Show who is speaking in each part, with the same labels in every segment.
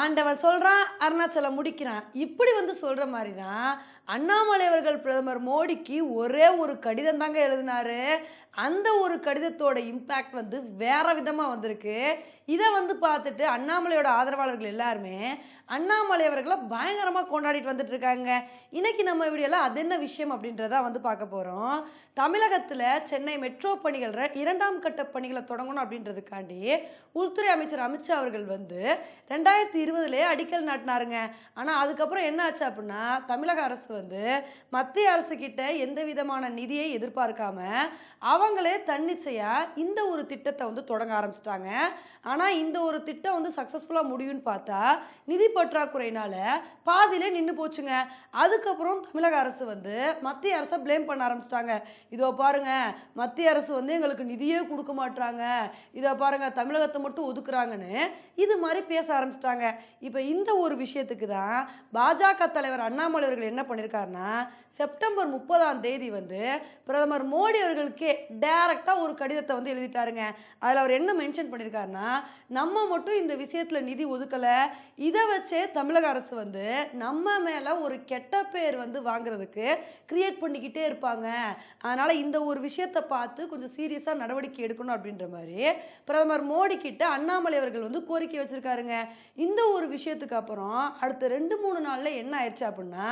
Speaker 1: ஆண்டவன் சொல்கிறான் அருணாச்சலம் முடிக்கிறான். இப்படி வந்து சொல்கிற மாதிரி தான் அண்ணாமலை அவர்கள் பிரதமர் மோடிக்கு ஒரே ஒரு கடிதம் தாங்க எழுதினாரு. அந்த ஒரு கடிதத்தோட இம்பேக்ட் வந்து வேற விதமாக வந்திருக்கு. இதை வந்து பார்த்துட்டு அண்ணாமலையோட ஆதரவாளர்கள் எல்லாருமே அண்ணாமலை அவர்களை பயங்கரமாக கொண்டாடிட்டு வந்துட்டு இருக்காங்க. இன்னைக்கு நம்ம வீடியோவில் அது என்ன விஷயம் அப்படின்றத வந்து பார்க்க போகிறோம் தமிழகத்தில் சென்னை மெட்ரோ பணிகள் இரண்டாம் கட்ட பணிகளை தொடங்கணும் அப்படின்றதுக்காண்டி உள்துறை அமைச்சர் அமித்ஷா அவர்கள் வந்து ரெண்டாயிரத்தி இருபதுலேயே அடிக்கல் நாட்டினாருங்க. ஆனால் அதுக்கப்புறம் என்ன ஆச்சு அப்படின்னா தமிழக அரசு வந்து மத்திய அரசு கிட்ட எந்த விதமான நிதியை எதிர்பார்க்காம அவங்களே தன்னிச்சையாக இந்த ஒரு திட்டத்தை வந்து தொடங்க ஆரம்பிச்சிட்டாங்க. ஆனால் இந்த ஒரு திட்டம் வந்து சக்ஸஸ்ஃபுல்லாக முடியும்னு பார்த்தா நிதி பற்றாக்குறையினால பாதியிலே நின்று போச்சுங்க. அதுக்கப்புறம் தமிழக அரசு வந்து மத்திய அரசை ப்ளேம் பண்ண ஆரம்பிச்சிட்டாங்க. இதோ பாருங்க மத்திய அரசு வந்து எங்களுக்கு நிதியே கொடுக்க மாட்டாங்க இதோ பாருங்க தமிழகத்தை மட்டும் ஒதுக்குறாங்கன்னு இது மாதிரி பேச ஆரம்பிச்சிட்டாங்க. இப்போ இந்த ஒரு விஷயத்துக்கு தான் பாஜக தலைவர் அண்ணாமலை அவர்கள் என்ன பண்ணியிருக்காருன்னா செப்டம்பர் முப்பதாம் தேதி வந்து பிரதமர் மோடி அவர்களுக்கே டைரக்டாக ஒரு கடிதத்தை வந்து எழுதிட்டாருங்க. அதில் அவர் என்ன மென்ஷன் பண்ணியிருக்காருன்னா நம்ம மட்டும் இந்த விஷயத்தில் நிதி ஒதுக்கலை. இதை வச்சே தமிழக அரசு வந்து நம்ம மேலே ஒரு கெட்ட பேர் வந்து வாங்குறதுக்கு கிரியேட் பண்ணிக்கிட்டே இருப்பாங்க. அதனால் இந்த ஒரு விஷயத்தை பார்த்து கொஞ்சம் சீரியஸாக நடவடிக்கை எடுக்கணும் அப்படின்ற மாதிரி பிரதமர் மோடி கிட்ட அண்ணாமலை அவர்கள் வந்து கோரிக்கை வச்சிருக்காருங்க. இந்த ஒரு விஷயத்துக்கு அப்புறம் அடுத்த ரெண்டு மூணு நாளில் என்ன ஆயிடுச்சு அப்படின்னா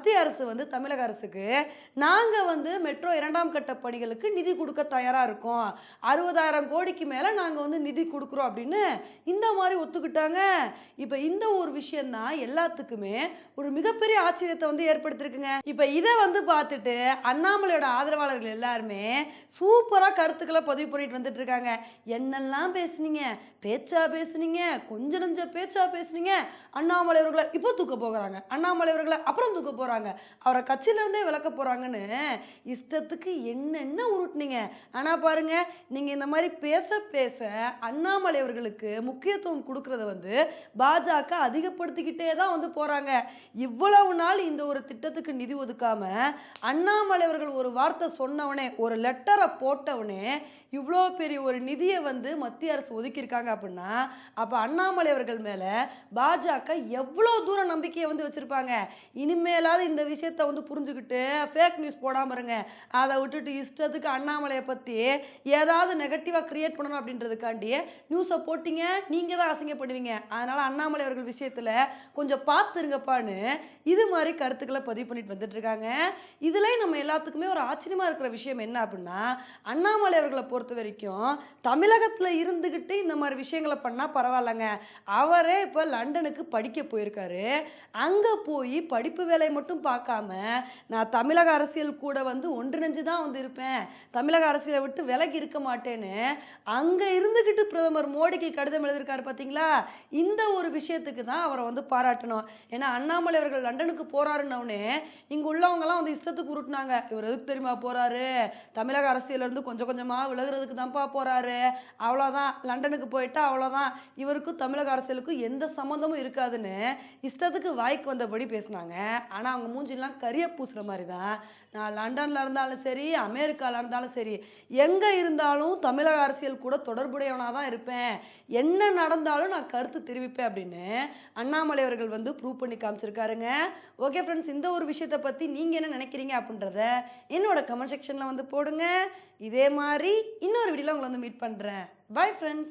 Speaker 1: மத்திய அரசு வந்து தமிழக அரசுக்கு நாங்கள் வந்து மெட்ரோ இரண்டாம் கட்ட பணிகளுக்கு நிதி கொடுக்க தயாராக இருக்கோம். அறுபதாயிரம் கோடிக்கு மேலே நாங்கள் வந்து நிதி கொடுக்குறோம் அப்படின்னு இந்த மாதிரி ஒத்துக்கிட்டாங்க. இப்போ இந்த ஒரு விஷயந்தான் எல்லாத்துக்குமே ஒரு மிகப்பெரிய ஆச்சரியத்தை வந்து ஏற்படுத்திருக்குங்க. இப்போ இதை வந்து பார்த்துட்டு அண்ணாமலையோட ஆதரவாளர்கள் எல்லாருமே சூப்பராக கருத்துக்களை பதிவு பண்ணிட்டு வந்துட்டு இருக்காங்க என்னெல்லாம் பேசுனீங்க? பேச்சா பேசுனீங்க? கொஞ்ச நெஞ்ச பேச்சா பேசுனீங்க? அண்ணாமலை அவர்களை இப்போ தூக்க போகிறாங்க. அண்ணாமலை அவர்களை அப்புறம் தூக்க போகிறாங்க அவரை கட்சியிலேருந்தே விளக்க போகிறாங்கன்னு இஷ்டத்துக்கு என்னென்ன உருட்டுனீங்க? ஆனால் பாருங்க நீங்கள் இந்த மாதிரி பேச பேச அண்ணாமலை அவர்களுக்கு முக்கியத்துவம் கொடுக்கறத வந்து பாஜக அதிகப்படுத்திக்கிட்டே தான் வந்து போகிறாங்க இவ்வளவு நாள் இந்த ஒரு திட்டத்துக்கு நிதி ஒதுக்காம அண்ணாமலை அவர்கள் ஒரு வார்த்தை சொன்னவனே ஒரு லெட்டரை போட்டவனே இவ்வளோ பெரிய ஒரு நிதியை வந்து மத்திய அரசு ஒதுக்கியிருக்காங்க அப்படின்னா அப்போ அண்ணாமலை அவர்கள் மேலே பாஜக எவ்வளோ தூரம் நம்பிக்கையை வந்து வச்சுருப்பாங்க? இனிமேலாவது இந்த விஷயத்தை வந்து புரிஞ்சுக்கிட்டு ஃபேக் நியூஸ் போடாமல் இருங்க. அதை விட்டுட்டு இஷ்டத்துக்கு அண்ணாமலையை பற்றி ஏதாவது நெகட்டிவாக க்ரியேட் பண்ணணும் அப்படின்றதுக்காண்டி நியூஸை போட்டிங்க நீங்கள் தான் அசிங்கப்படுவீங்க. அதனால் அண்ணாமலை அவர்கள் விஷயத்தில் கொஞ்சம் பார்த்துருங்கப்பான்னு இது மாதிரி கருத்துக்களை பதிவு பண்ணிட்டு வந்துட்டுருக்காங்க இதில் நம்ம எல்லாத்துக்குமே ஒரு ஆச்சரியமாக இருக்கிற விஷயம் என்ன அப்படின்னா அண்ணாமலை அவர்களை பொறுத்த வரைக்கும் தமிழகத்தில் இருந்துக்கிட்டு இந்த மாதிரி விஷயங்களை பண்ணால் பரவாயில்லங்க. அவரே இப்போ லண்டனுக்கு படிக்க போயிருக்காரு. அங்கே போய் படிப்பு வேலையை மட்டும் பார்க்காம நான் தமிழக அரசியல் கூட வந்து ஒன்றிணைஞ்சு தான் வந்து இருப்பேன். தமிழக அரசியலை விட்டு விலகி இருக்க மாட்டேன்னு அங்கே இருந்துக்கிட்டு பிரதமர் மோடிக்கு கடிதம் எழுதியிருக்காரு பார்த்தீங்களா இந்த ஒரு விஷயத்துக்கு தான் அவரை வந்து பாராட்டணும். ஏன்னா அண்ணாமலை அவர்கள் லண்டனுக்கு போறாருன்னொடனே இங்கே உள்ளவங்கலாம் வந்து இஷ்டத்துக்கு உருட்டுனாங்க. இவர் எதுக்கு தெரியுமா போறாரு? தமிழக அரசியலேருந்து கொஞ்சம் கொஞ்சமாக விலகிறதுக்கு தான்ப்பா போறாரு. அவ்வளோதான் லண்டனுக்கு போயிட்டா அவ்வளோதான் இவருக்கும் தமிழக அரசியலுக்கும் எந்த சம்மந்தமும் இருக்காதுன்னு இஷ்டத்துக்கு வாய்க்கு வந்தபடி பேசினாங்க. ஆனால் அவங்க மூஞ்சிலாம் கரிய பூசுகிற மாதிரி தான் நான் லண்டனில் இருந்தாலும் சரி அமெரிக்காவில் இருந்தாலும் சரி எங்கே இருந்தாலும் தமிழக அரசியல் கூட தொடர்புடையவனாக தான் இருப்பேன். என்ன நடந்தாலும் நான் கருத்து தெரிவிப்பேன் அப்படின்னு அண்ணாமலை அவர்கள் வந்து ப்ரூவ் பண்ணி காமிச்சிருக்காருங்க. ஓகே ஃப்ரெண்ட்ஸ் இந்த ஒரு விஷயத்தை பற்றி நீங்கள் என்ன நினைக்கிறீங்க அப்படின்றத என்னோட கமெண்ட் செக்ஷனில் வந்து போடுங்க. இதே மாதிரி இன்னொரு வீடியோவில் உங்களை வந்து மீட் பண்ணுறேன் பை ஃப்ரெண்ட்ஸ்